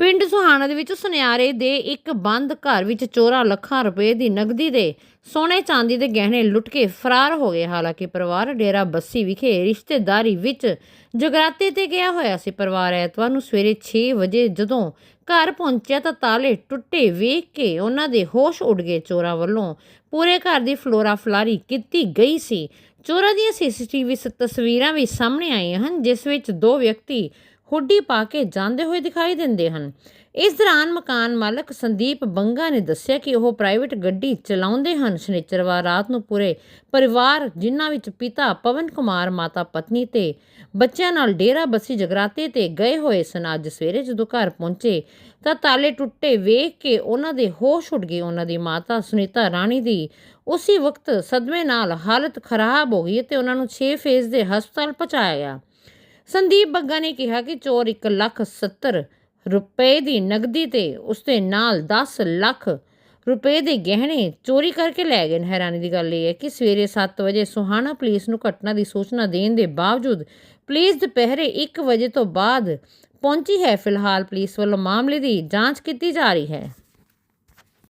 ਪਿੰਡ ਸੁਹਾਣਾ ਦੇ ਵਿੱਚ ਸੁਨਿਆਰੇ ਦੇ ਇੱਕ ਬੰਦ ਘਰ ਵਿੱਚ ਚੋਰਾਂ ਲੱਖਾਂ ਰੁਪਏ ਦੀ ਨਗਦੀ ਦੇ ਸੋਨੇ ਚਾਂਦੀ ਦੇ ਗਹਿਣੇ ਲੁੱਟ ਕੇ ਫਰਾਰ ਹੋ ਗਏ। ਹਾਲਾਂਕਿ ਪਰਿਵਾਰ ਡੇਰਾ ਬੱਸੀ ਵਿਖੇ ਰਿਸ਼ਤੇਦਾਰੀ ਵਿੱਚ ਜਗਰਾਤੇ ਤੇ ਗਿਆ ਹੋਇਆ ਸੀ। ਪਰਿਵਾਰ ਐਤਵਾਰ ਨੂੰ ਸਵੇਰੇ 6 ਵਜੇ ਜਦੋਂ ਘਰ ਪਹੁੰਚਿਆ ਤਾਂ ਤਾਲੇ ਟੁੱਟੇ ਵੇਖ ਕੇ ਉਹਨਾਂ ਦੇ ਹੋਸ਼ ਉੱਡ ਗਏ। ਚੋਰਾਂ ਵੱਲੋਂ ਪੂਰੇ ਘਰ ਦੀ ਫਲੋਰਾ ਫਲਾਰੀ ਕੀਤੀ ਗਈ ਸੀ। ਚੋਰਾਂ ਦੀਆਂ ਸੀਸੀਟੀਵੀ ਤਸਵੀਰਾਂ ਵੀ ਸਾਹਮਣੇ ਆਈਆਂ ਹਨ, ਜਿਸ ਵਿੱਚ ਦੋ ਵਿਅਕਤੀ ਹੁੱਡੀ ਪਾ ਕੇ ਜਾਂਦੇ ਹੋਏ ਦਿਖਾਈ ਦਿੰਦੇ ਹਨ। ਇਸ ਦੌਰਾਨ ਮਕਾਨ ਮਾਲਕ ਸੰਦੀਪ ਬੰਗਾ ਨੇ ਦੱਸਿਆ ਕਿ ਉਹ ਪ੍ਰਾਈਵੇਟ ਗੱਡੀ ਚਲਾਉਂਦੇ ਹਨ। ਸ਼ਨੀਚਰਵਾਰ ਰਾਤ ਨੂੰ ਪੂਰੇ ਪਰਿਵਾਰ, ਜਿਨ੍ਹਾਂ ਵਿੱਚ ਪਿਤਾ ਪਵਨ ਕੁਮਾਰ, ਮਾਤਾ ਪਤਨੀ ਤੇ ਬੱਚਿਆਂ ਨਾਲ ਡੇਰਾ ਬੱਸੀ ਜਗਰਾਤੇ ਤੇ ਗਏ ਹੋਏ ਸਨ, ਅੱਜ ਸਵੇਰੇ ਜਦੋਂ ਘਰ ਪਹੁੰਚੇ ਤਾਂ ਤਾਲੇ ਟੁੱਟੇ ਵੇਖ ਕੇ ਉਹਨਾਂ ਦੇ ਹੋਸ਼ ਉੱਡ ਗਏ। ਉਹਨਾਂ ਦੀ ਮਾਤਾ ਸੁਨੀਤਾ ਰਾਣੀ ਦੀ ਉਸੇ ਵਕਤ ਸਦਮੇ ਨਾਲ ਹਾਲਤ ਖਰਾਬ ਹੋ ਗਈ ਤੇ ਉਹਨਾਂ ਨੂੰ 6 ਫੇਜ਼ ਦੇ ਹਸਪਤਾਲ ਪਹੁੰਚਾਇਆ ਗਿਆ। ਸੰਦੀਪ ਬੱਗਾ ਨੇ ਕਿਹਾ ਕਿ ਚੋਰ 1 ਲੱਖ 70 ਰੁਪਏ ਦੀ ਨਗਦੀ ਤੇ ਉਸਦੇ ਨਾਲ 10 ਲੱਖ ਰੁਪਏ ਦੇ ਗਹਿਣੇ ਚੋਰੀ ਕਰਕੇ ਲੈ ਗਏ ਨੇ। ਹੈਰਾਨੀ ਦੀ ਗੱਲ ਇਹ ਹੈ ਕਿ ਸਵੇਰੇ 7 ਵਜੇ ਸੁਹਾਣਾ ਪੁਲਿਸ ਨੂੰ ਘਟਨਾ ਦੀ ਸੂਚਨਾ ਦੇਣ ਦੇ ਬਾਵਜੂਦ ਪੁਲਿਸ ਦੁਪਹਿਰੇ 1 ਵਜੇ ਤੋਂ ਬਾਅਦ ਪਹੁੰਚੀ ਹੈ। ਫਿਲਹਾਲ ਪੁਲਿਸ ਵੱਲੋਂ ਮਾਮਲੇ ਦੀ ਜਾਂਚ ਕੀਤੀ ਜਾ ਰਹੀ ਹੈ।